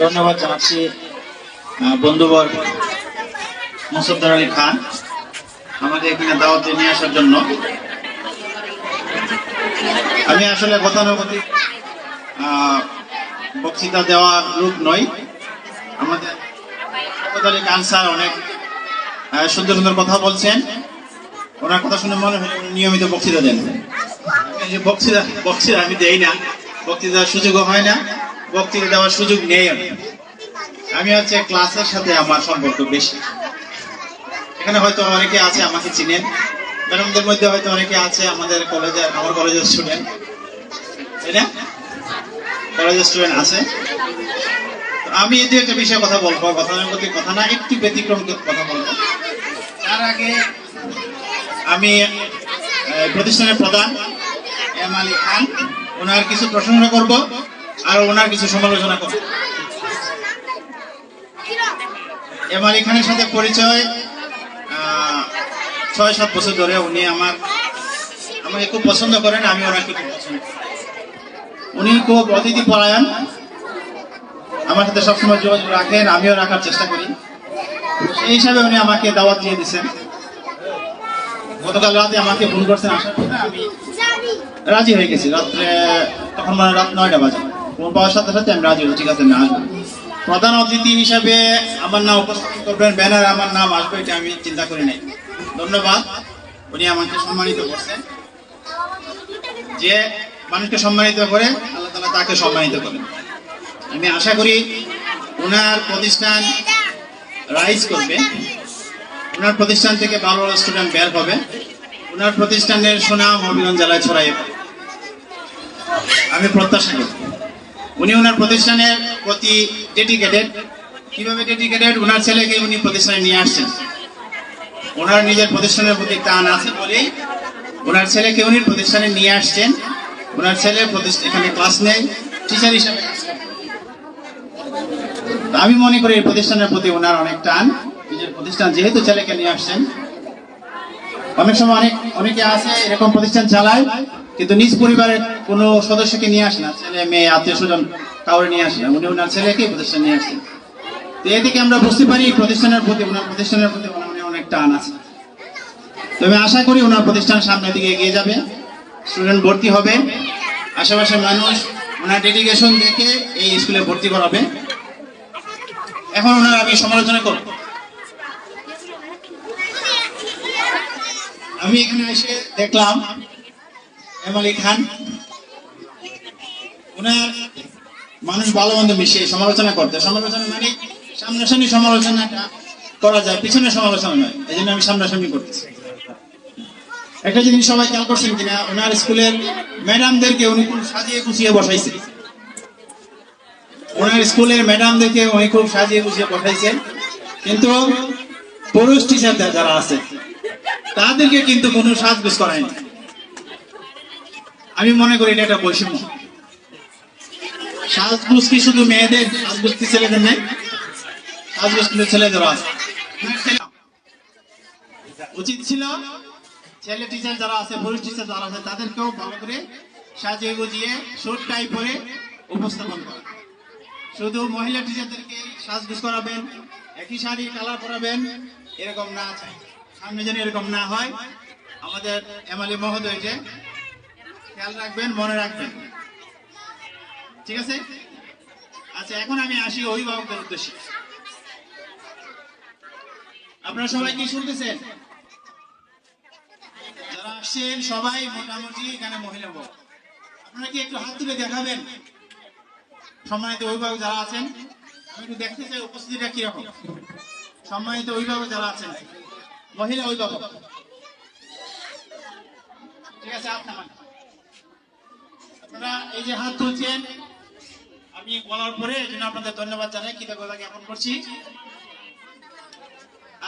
ধন্যবাদ জানাচ্ছি বন্ধুবর মুসদ্দার আলী খান আমাকে এখানে দাওয়াতে নিয়ে আসার জন্য। আমি আসলে গতানুগতিক বক্তৃতা দেওয়ার লোক নই। আমাদের আলী খান স্যার অনেক সুন্দর সুন্দর কথা বলছেন। ওনার কথা শুনে মনে হয় নিয়মিত বক্তৃতা দেন। বক্তৃতা বক্তৃতা আমি দেই না। বক্তৃতার সুযোগও হয় না। বক্তৃতা দেওয়ার সুযোগ নেই আমি। আমি হচ্ছে ক্লাসের সাথে আমার সম্পর্ক বেশি। এখানে হয়তো অনেকে আছে আমাকে চিনেন। ম্যাডামদের মধ্যে হয়তো অনেকে আছে আমাদের কলেজের, আমার কলেজের স্টুডেন্ট তাই না? কলেজের স্টুডেন্ট আছে। আমি এই একটা বিষয়ে কথা বলব গতানুগতিক কথা না, একটু ব্যতিক্রম কথা বলব। তার আগে আমি প্রতিষ্ঠানের প্রধান, এম আলী খান। ওনার কিছু প্রশংসা করব। আর ওনার কিছু সমালোচনা করব এম আলী খানের সাথে পরিচয় ছয় সাত বছর ধরে উনি আমার আমাকে খুব পছন্দ করেন আমি ওনাকে খুব পছন্দ উনি খুব অতিথি পরায়ণ। আমার সাথে সবসময় যোগাযোগ রাখেন আমিও রাখার চেষ্টা করি। সেই হিসাবে উনি আমাকে দাওয়াত দিয়ে দিচ্ছেন গতকাল রাতে আমাকে ফোন করছেন আসার পরে আমি রাজি হয়ে গেছি। রাত্রে তখন মানে রাত নয়টা বাজে। পাওয়ার সাথে সাথে আমি রাজি হয়েছি ঠিক আছে, আমি আসব। প্রধান অতিথি হিসাবে আমার নাম উপস্থাপন করবেন, ব্যানার আমার নাম আসবে, এটা আমি চিন্তা করি নাই। ধন্যবাদ, উনি আমাকে সম্মানিত করছেন। যে মানুষকে সম্মানিত করে, আল্লাহ তালা তাকে সম্মানিত করেন আমি আশা করি ওনার প্রতিষ্ঠান রাইজ করবে। ওনার প্রতিষ্ঠান থেকে ভালো ভালো স্টুডেন্ট বের হবে। ওনার প্রতিষ্ঠানের সুনাম হবিগঞ্জ জেলায় ছড়াইয়ে পড়ে আমি প্রত্যাশা করি। উনি ওনার প্রতিষ্ঠানের প্রতি ডেডিকেটেড কীভাবে ডেডিকেটেড ওনার ছেলেকে উনি প্রতিষ্ঠানে নিয়ে আসছেন। ওনার নিজের প্রতিষ্ঠানের প্রতি টান আছে বলেই ওনার ছেলেকে উনি প্রতিষ্ঠানে নিয়ে আসছেন। ওনার ছেলে এখানে ক্লাস নেই টিচার হিসাবে আমি মনে করি এই প্রতিষ্ঠানের প্রতি ওনার অনেক টান। নিজের প্রতিষ্ঠান যেহেতু ছেলেকে নিয়ে আসছেন। অনেক সময় অনেক অনেকে আছে এরকম প্রতিষ্ঠান চালায় কিন্তু নিজ পরিবারের কোনো সদস্যকে নিয়ে আসে না। ছেলে, মেয়ে, আত্মীয় স্বজন কাউরে নিয়ে আসে না। উনি ওনার ছেলেকে প্রতিষ্ঠান নিয়ে আসছেন তো এদিকে আমরা বুঝতে পারি প্রতিষ্ঠানের প্রতি ওনার প্রতিষ্ঠানের প্রতি মনে অনেক টান আছে। তো আমি আশা করি ওনার প্রতিষ্ঠান সামনের দিকে এগিয়ে যাবে। স্টুডেন্ট ভর্তি হবে। আশেপাশের মানুষ ওনার ডেডিকেশন দেখে এই স্কুলে ভর্তি করাবে। এখন ওনার আমি সমালোচনা করব। আমি এখানে এসে দেখলাম এম খান। ওনার মানুষ ভালো মন্দ মিশিয়ে সমালোচনা করতে। সমালোচনা মানে সামনাসামনি সমালোচনাটা করা যায়, পিছনে সমালোচনা নয়। এই জন্য আমি সামনাসামনি করতেছি। একটা জিনিস সবাই খেয়াল করছেন কিনা ওনার স্কুলের ম্যাডামদেরকে উনি খুব সাজিয়ে গুছিয়ে বসাইছে। ওনার স্কুলের ম্যাডামদেরকে উনি খুব সাজিয়ে গুছিয়ে বসাইছেন। কিন্তু পুরুষ টিচার যারা আছে, তাদেরকে কিন্তু কোনো সাজগোজ করায়নি। আমি মনে করি এটা একটা বৈষম্য। সাজগোজ কি শুধু মেয়েদের সাজগোজ কি ছেলেদের নেই সাজগোজ কিন্তু ছেলেদেরও আছে। উচিত ছিল ছেলে টিচার যারা আছে, পুরুষ টিচার যারা আছে, তাদেরকেও ভালো করে সাজিয়ে গুজিয়ে সুট টাই পরে উপস্থাপন করা। শুধু মহিলা টিচারদেরকে সাজগুজ করাবেন, একই শাড়ি কালার করাবেন এরকম না চাই সামনে যেন এরকম না হয়, আমাদের এমআলএ মহোদয়কে খেয়াল রাখবেন, মনে রাখবেন। ঠিক আছে? আচ্ছা এখন আমি আসি অভিভাবকদের উদ্দেশ্যে। আপনারা সবাই কি শুনতেছেন? যারা আসছেন, সবাই মোটামুটি এখানে মহিলা বল। আপনারা কি একটু হাত তুলে দেখাবেন? সম্মানিত অভিভাবক যারা আছেন, আমি একটু দেখতে চাই উপস্থিতিটা কীরকম। সম্মানিত অভিভাবক যারা আছেন, মহিলা অভিভাবক। ঠিক আছে, আপনার আমি বলার পরে আপনাদের ধন্যবাদ জানাই কৃতজ্ঞতা জ্ঞাপন করছি।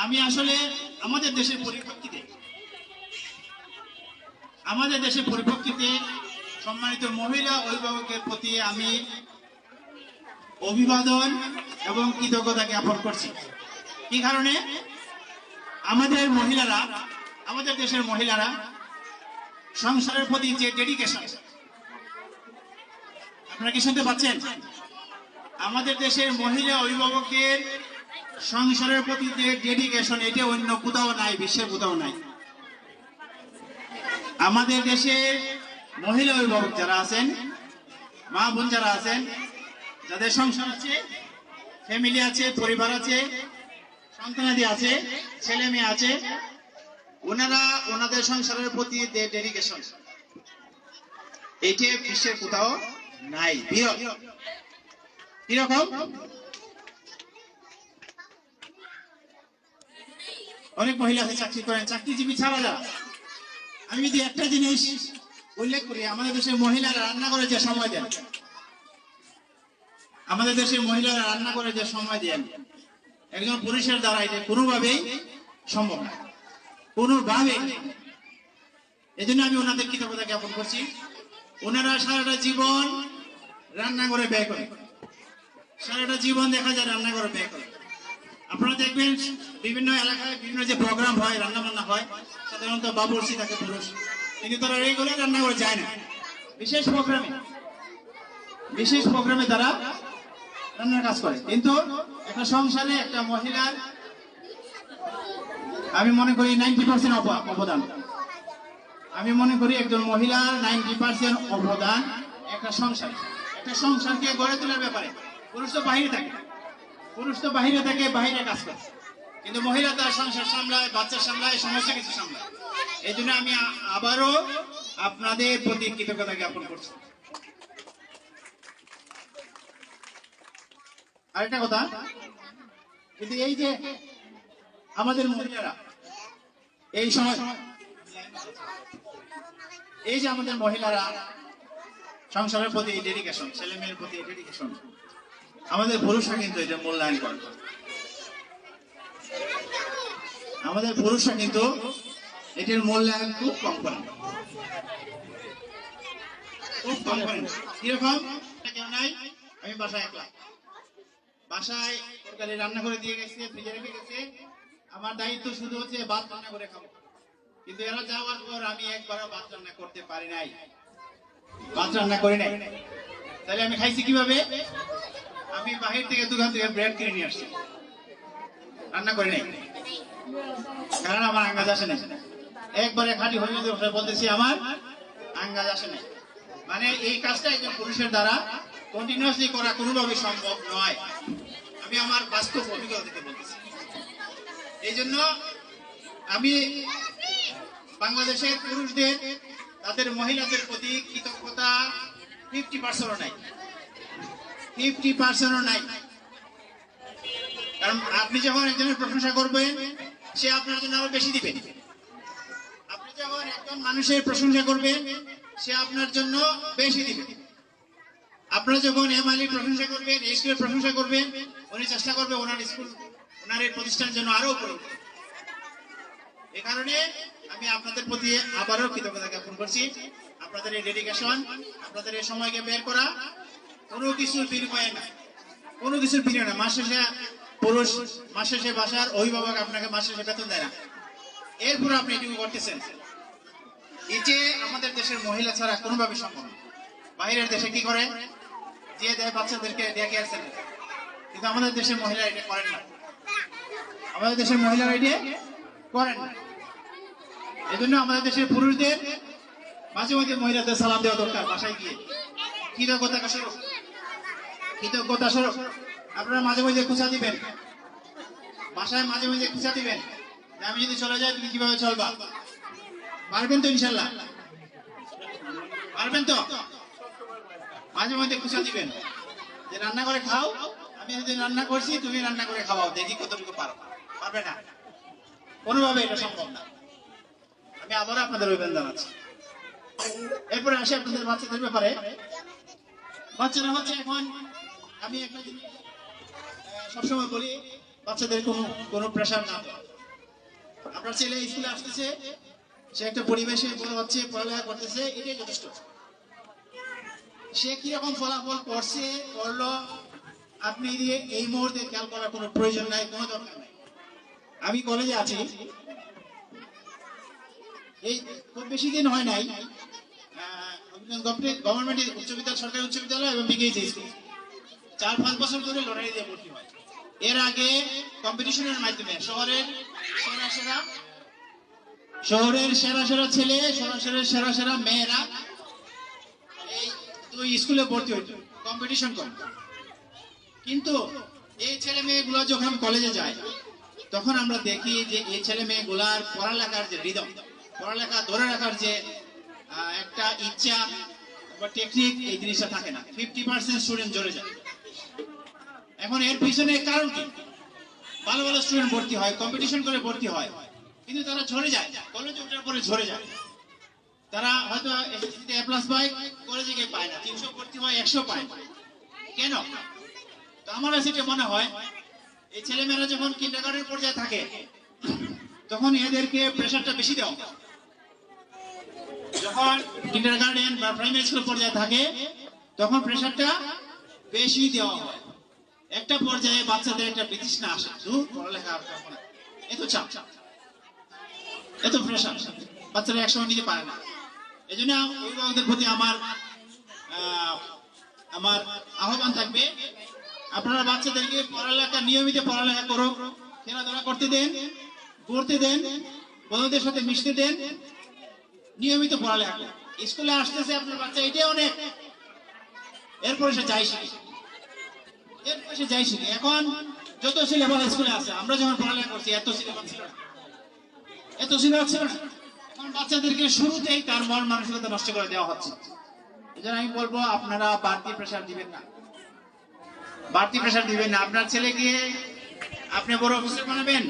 আমি আসলে আমাদের দেশের পরিপ্রেক্ষিতে, আমাদের দেশের পরিপ্রেক্ষিতে সম্মানিত মহিলা অভিভাবকের প্রতি আমি অভিবাদন এবং কৃতজ্ঞতা জ্ঞাপন করছি। কি কারণে? আমাদের মহিলারা, আমাদের দেশের মহিলারা সংসারের প্রতি যে ডেডিকেশন আপনারা কি শুনতে পাচ্ছেন? আমাদের দেশের মহিলা অভিভাবকের সংসারের প্রতি যে ডেডিকেশন এটা অন্য কোথাও নাই, বিশ্বের কোথাও নাই। আমাদের দেশে মহিলা অভিভাবক যারা আছেন, মা বোন যারা আছেন, যাদের সংসার আছে ফ্যামিলি আছে, পরিবার আছে, সন্তানাদি আছে, ছেলে মেয়ে আছে, ওনারা ওনাদের সংসারের প্রতি ডেডিকেশন এইটা বিশ্বের কোথাও নাই কীরকম অনেক মহিলা আছে, চাকরি করেন, চাকরিজীবী ছাড়া যারা আমি যদি একটা জিনিস উল্লেখ করি, আমাদের দেশের মহিলারা রান্না করে যে সময় দেন। আমাদের দেশের মহিলারা রান্না করে যে সময় দেন। একজন পুরুষের দ্বারা এটা কোনোভাবেই সম্ভব না। কোনোভাবে এই জন্য আমি ওনাদের কৃতজ্ঞতা জ্ঞাপন করছি। ওনারা সারাটা জীবন রান্না করে ব্যয় করে। সারাটা জীবন দেখা যায় রান্না করে ব্যয় করে। আপনারা দেখবেন বিভিন্ন এলাকায় বিভিন্ন যে প্রোগ্রাম হয় রান্না বান্না হয়, সাধারণত বাবুর্চি থাকে পুরুষ। কিন্তু তারা রেগুলার রান্না করে যায় না। বিশেষ প্রোগ্রামে বিশেষ প্রোগ্রামে তারা রান্নার কাজ করে। কিন্তু একটা সংসারে একটা মহিলার, আমি মনে করি নাইনটি পার্সেন্ট অবদান। আমি মনে করি একজন মহিলার নাইনটি পার্সেন্ট অবদান একটা সংসার। একটা সংসারকে গড়ে তোলার ব্যাপারে পুরুষ তো বাহিরে থাকে। পুরুষ তো বাহিরে থাকে, বাহিরে কাজ করে কিন্তু মহিলা তার সংসার সামলায়, বাচ্চা সামলায়, সমস্ত কিছু সামলায়। এই জন্য আমি আবারও আপনাদের প্রতি কৃতজ্ঞতা জ্ঞাপন করছি। আরেকটা কথা, কিন্তু এই যে আমাদের মহিলারা, এই সময় এই যে আমাদের মহিলারা সংসারের প্রতি ডেডিকেশন ছেলে মেয়ের প্রতি ডেডিকেশন আমাদের পুরুষরা কিন্তু এটা মূল্যায়ন করে। আমাদের পুরুষরা কিন্তু এটির মূল্যায়ন খুব কম করে। খুব কম করেন কীরকম? কেউ নাই? আমি বাসায় একলা। বাসায় রান্না করে দিয়ে গেছে, ফ্রিজে রেখে গেছে। আমার দায়িত্ব শুধু হচ্ছে ভাত রান্না করে খাব কিন্তু এরা যাওয়ার পর আমি একবারও ভাত রান্না করতে পারি নাই। ভাত রান্না করি নাই। তাহলে আমি খাইছি কীভাবে? আমি বাহির থেকে দোকান থেকে ব্রেড কিনে নিয়ে আসছি। রান্না করি নাই। কারণ আমার আঙ্গাজ আসে নাই। একবারে খাঁটি গেছে বলতেছি আমার আঙ্গাজ আসে নাই। মানে এই কাজটা একজন পুরুষের দ্বারা কন্টিনিউসলি করা কোনোভাবে সম্ভব নয়। আমি আমার বাস্তব অভিজ্ঞতা থেকে বলতেছি। এই জন্য আমি বাংলাদেশের পুরুষদের, তাদের মহিলাদের প্রতি কৃতজ্ঞতা ফিফটি পার্সেন্টও নাই। ফিফটি পার্সেন্টও নাই। কারণ আপনি যখন একজনের প্রশংসা করবেন, সে আপনার জন্য আরও বেশি দিবে। আপনি যখন একজন মানুষের প্রশংসা করবেন, সে আপনার জন্য বেশি দিবে। আপনারা যখন এম আলীর প্রশংসা করবেন স্কুলের প্রশংসা করবেন, উনি চেষ্টা করবে ওনার স্কুল, ওনার প্রতিষ্ঠানের জন্য আরও উপরে। এ কারণে আমি আপনাদের প্রতি আবারও কৃতজ্ঞতা জ্ঞাপন করছি। আপনাদের এই ডেডিকেশন আপনাদের এই সময়কে বের করা, কোনো কিছুর বিনিময়ে না। কোনো কিছুর বিনিময়ে না। মাস পুরুষ, মাস শেষে বাসার অভিভাবক আপনাকে মাস শেষে বেতন দেয় না। এরপর আপনি এটুকু করতেছেন। এটি আমাদের দেশের মহিলা ছাড়া কোনোভাবে সম্ভব বাইরের দেশে কি করে? দিয়ে দেয় বাচ্চাদেরকে ডেকে আসেন কিন্তু আমাদের দেশের মহিলা এটা করেন না। আমাদের দেশের মহিলারা এটা করেন না। এই জন্য আমাদের দেশের পুরুষদের, মাঝে মাঝে মহিলাদের সালাম দেওয়া দরকার বাসায় গিয়ে। কৃতজ্ঞতা স্বরূপ কৃতজ্ঞতা স্বরূপ আপনারা মাঝে মাঝে খুঁচা দিবেন। বাসায় মাঝে মাঝে খুঁচা দিবেন। আমি যদি চলে যাই, তুমি কীভাবে চলবা? পারবেন তো ইনশাল্লাহ? পারবেন তো? মাঝে মাঝে খুঁচা দিবেন। যে রান্না করে খাও, আমি যদি রান্না করছি, তুমি রান্না করে খাওয়াও। দেখি কতটুকু পারো। পারবে না? কোনোভাবে এটা সম্ভব না। আমি আবারও আপনাদের অভিযান জানাচ্ছি। এরপরে আসি আপনাদের বাচ্চাদের ব্যাপারে। বাচ্চারা হচ্ছে এখন, আমি একটা সবসময় বলি, বাচ্চাদের কোনো কোনো প্রেশার না। আপনার ছেলে স্কুলে আসতেছে, সে একটা পরিবেশে বড় হচ্ছে, পড়ালেখা করতেছে, এটাই যথেষ্ট। সে কীরকম ফলাফল করছে, করল, আপনি দিয়ে এই মুহূর্তে খেয়াল করার কোনো প্রয়োজন নাই, কোনো দরকার নাই। আমি কলেজে আছি এই খুব বেশি দিন হয় নাই। গভর্নমেন্ট উচ্চ বিদ্যালয়, সরকারি উচ্চ বিদ্যালয় এবং বিকেএসি স্কুল চার, পাঁচ বছর ধরে লড়াই দিয়ে ভর্তি হয়। এর আগে কম্পিটিশনের মাধ্যমে শহরের সেরা সেরা, শহরের সেরা সেরা ছেলে শহরের সেরা সেরা মেয়েরা এই দুই স্কুলে ভর্তি হইতো কম্পিটিশন করত কিন্তু এই ছেলে মেয়েগুলো যখন কলেজে যায়, তখন আমরা দেখি যে এই ছেলে মেয়েগুলার পড়ালেখার যে রিদম পড়ালেখা, ধরে রাখার যে একটা ইচ্ছা বা টেকনিক এই জিনিসটা থাকে না। ফিফটি পার্সেন্ট স্টুডেন্ট জড়ে যায়। এখন এর পিছনে কারণ কি? ভালো ভালো স্টুডেন্ট ভর্তি হয় কম্পিটিশন করে ভর্তি হয়, কিন্তু তারা ঝরে যায় কলেজে ওঠার পরে ঝরে যায়। তারা হয়তো এসএসসিতে এ প্লাস পায় কলেজে গিয়ে পায় না, তিনশো ভর্তি হয়, একশো পায়। কেন? তো আমার এটা মনে হয়, এই ছেলেমেয়েরা যখন কিন্ডারগার্ডেন পর্যায়ে থাকে, তখন এদেরকে প্রেশারটা বেশি দেওয়া। যখন কিন্ডারগার্ডেন বা প্রাইমারি স্কুল পর্যায়ে থাকে, তখন প্রেশারটা বেশি দেওয়া হয়। একটা পর্যায়ে বাচ্চাদের একটা বিতৃষ্ণা আসে দূর পড়ালেখা আর করব না। এত চাপ, এত প্রেশার বাচ্চারা একসময় নিতে পারে না। এই জন্য অভিভাবকদের প্রতি আমার আমার আহ্বান থাকবে, আপনারা বাচ্চাদেরকে পড়ালেখা, নিয়মিত পড়ালেখা করো খেলাধুলা করতে দেন পড়তে দেন, বন্ধুদের সাথে মিশতে দেন নিয়মিত পড়ালেখা স্কুলে আসতেছে আপনার বাচ্চা, এটাই অনেক। এরপরে সে যাই শিখে। এরপরে সে যাই শিখে। এখন যত সিলেবাস স্কুলে আছে, আমরা যখন পড়ালেখা করছি, এত সিলেবাস ছিল না। এত সিলেবাস ছিল না। বাচ্চাদেরকে শুরুতেই তার মন মানসিকতা নষ্ট করে দেওয়া হচ্ছে। এই জন্য আমি বলব, আপনারা বাড়তি প্রেশার দিবেন না। বাড়তি প্রেশার দিবেন না। আপনার ছেলেকে আপনি বড় অফিসার বানাবেন